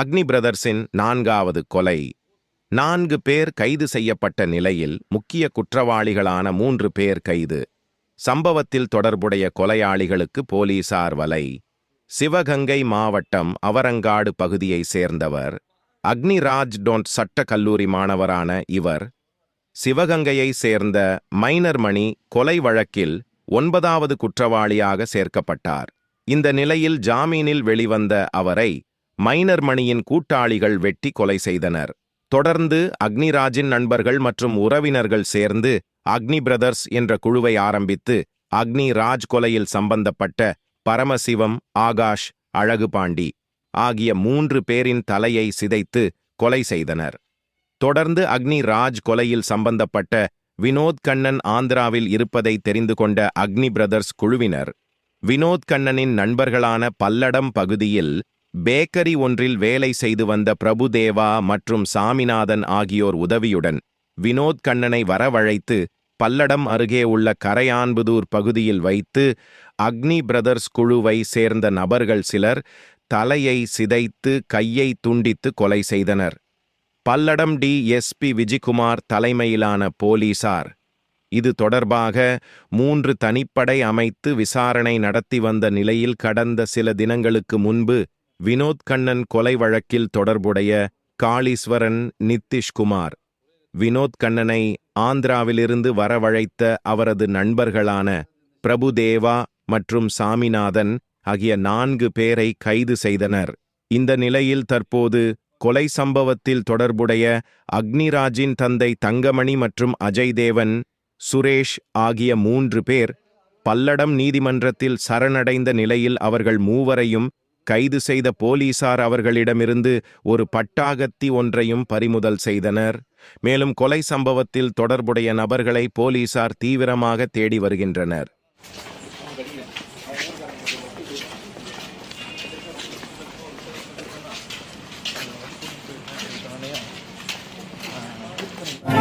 அக்னி பிரதர்ஸின் நான்காவது கொலை. நான்கு பேர் கைது செய்யப்பட்ட நிலையில் முக்கிய குற்றவாளிகளான மூன்று பேர் கைது. சம்பவத்தில் தொடர்புடைய கொலையாளிகளுக்கு போலீசார் வலை. சிவகங்கை மாவட்டம் அவரங்காடு பகுதியைச் சேர்ந்தவர். அக்னிராஜ் டோன்ட் சட்ட கல்லூரி மாணவரான இவர். சிவகங்கையை சேர்ந்த மைனர் மணி கொலை வழக்கில் ஒன்பதாவது குற்றவாளியாக சேர்க்கப்பட்டார். இந்த நிலையில் ஜாமீனில் வெளிவந்த அவரை மைனர் மணியின் கூட்டாளிகள் வெட்டி கொலை செய்தனர். தொடர்ந்து அக்னிராஜின் நண்பர்கள் மற்றும் உறவினர்கள் சேர்ந்து அக்னி பிரதர்ஸ் என்ற குழுவை ஆரம்பித்து அக்னி ராஜ் கொலையில் சம்பந்தப்பட்ட பரமசிவம் ஆகாஷ் அழகுபாண்டி ஆகிய மூன்று பேரின் தலையை சிதைத்து கொலை செய்தனர். தொடர்ந்து அக்னி ராஜ் கொலையில் சம்பந்தப்பட்ட வினோத் கண்ணன் ஆந்திராவில் இருப்பதை தெரிந்து கொண்ட அக்னி பிரதர்ஸ் குழுவினர். வினோத் கண்ணனின் நண்பர்களான பல்லடம் பகுதியில் பேக்கரி ஒன்றில் வேலை செய்து வந்த பிரபுதேவா மற்றும் சாமிநாதன் ஆகியோர் உதவியுடன் வினோத் கண்ணனை வரவழைத்து பல்லடம் அருகே உள்ள கரையான்புதூர் பகுதியில் வைத்து அக்னி பிரதர்ஸ் குழுவை சேர்ந்த நபர்கள் சிலர் தலையை சிதைத்து கையை துண்டித்து கொலை செய்தனர். பல்லடம் டி. எஸ்பி விஜிகுமார் தலைமையிலான போலீசார். இது தொடர்பாக மூன்று தனிப்படை அமைத்து விசாரணை நடத்தி வந்த நிலையில் கடந்த சில தினங்களுக்கு முன்பு வினோத் கண்ணன் கொலை வழக்கில் தொடர்புடைய காளீஸ்வரன் நித்திஷ்குமார் வினோத் கண்ணனை ஆந்திராவிலிருந்து வரவழைத்த அவரது நண்பர்களான பிரபுதேவா மற்றும் சாமிநாதன் ஆகிய நான்கு பேரை கைது செய்தனர். இந்த நிலையில் தற்போது கொலை சம்பவத்தில் தொடர்புடைய அக்னிராஜின் தந்தை தங்கமணி மற்றும் அஜய் தேவன் சுரேஷ் ஆகிய மூன்று பேர் பல்லடம் நீதிமன்றத்தில் சரணடைந்த நிலையில் அவர்கள் மூவரையும் கைது செய்த போலீசார் அவர்களிடமிருந்து ஒரு பட்டாகத்தி ஒன்றையும் பறிமுதல் செய்தனர். மேலும் கொலை சம்பவத்தில் தொடர்புடைய நபர்களை போலீசார் தீவிரமாக தேடி வருகின்றனர். Uh...